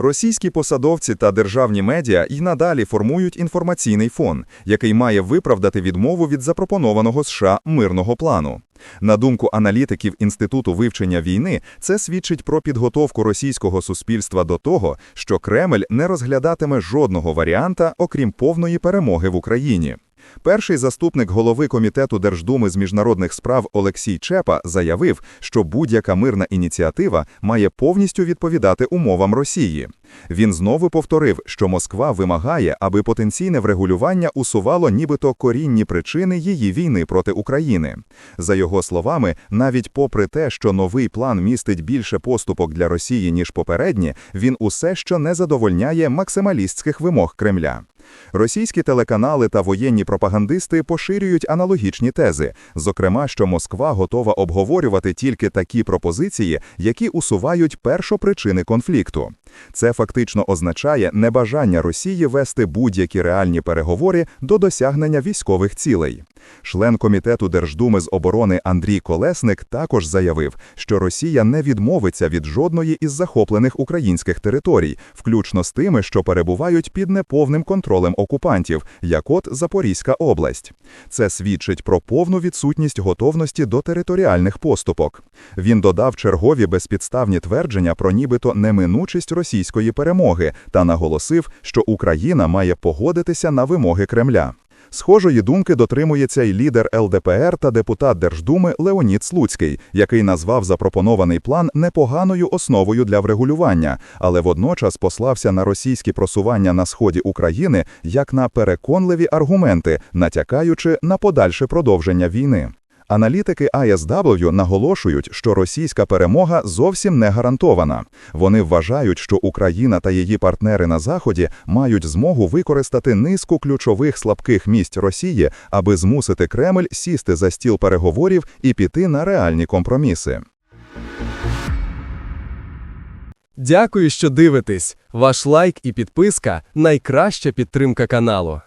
Російські посадовці та державні медіа й надалі формують інформаційний фон, який має виправдати відмову від запропонованого США мирного плану. На думку аналітиків Інституту вивчення війни, це свідчить про підготовку російського суспільства до того, що Кремль не розглядатиме жодного варіанта, окрім повної перемоги в Україні. Перший заступник голови комітету Держдуми з міжнародних справ Олексій Чепа заявив, що будь-яка мирна ініціатива має повністю відповідати умовам Росії. Він знову повторив, що Москва вимагає, аби потенційне врегулювання усувало нібито корінні причини її війни проти України. За його словами, навіть попри те, що новий план містить більше поступок для Росії ніж попередні, він усе ще не задовольняє максималістських вимог Кремля. Російські телеканали та воєнні пропагандисти поширюють аналогічні тези, зокрема, що Москва готова обговорювати тільки такі пропозиції, які усувають першопричини конфлікту. Це фактично означає небажання Росії вести будь-які реальні переговори до досягнення військових цілей. Член комітету Держдуми з оборони Андрій Колесник також заявив, що Росія не відмовиться від жодної із захоплених українських територій, включно з тими, що перебувають під неповним контролем окупантів, як от Запорізька область. Це свідчить про повну відсутність готовності до територіальних поступок. Він додав чергові безпідставні твердження про нібито неминучість російської перемоги та наголосив, що Україна має погодитися на вимоги Кремля. Схожої думки дотримується й лідер ЛДПР та депутат Держдуми Леонід Слуцький, який назвав запропонований план непоганою основою для врегулювання, але водночас послався на російські просування на сході України як на переконливі аргументи, натякаючи на подальше продовження війни. Аналітики ISW наголошують, що російська перемога зовсім не гарантована. Вони вважають, що Україна та її партнери на Заході мають змогу використати низку ключових слабких місць Росії, аби змусити Кремль сісти за стіл переговорів і піти на реальні компроміси. Дякую, що дивитесь. Ваш лайк і підписка найкраща підтримка каналу.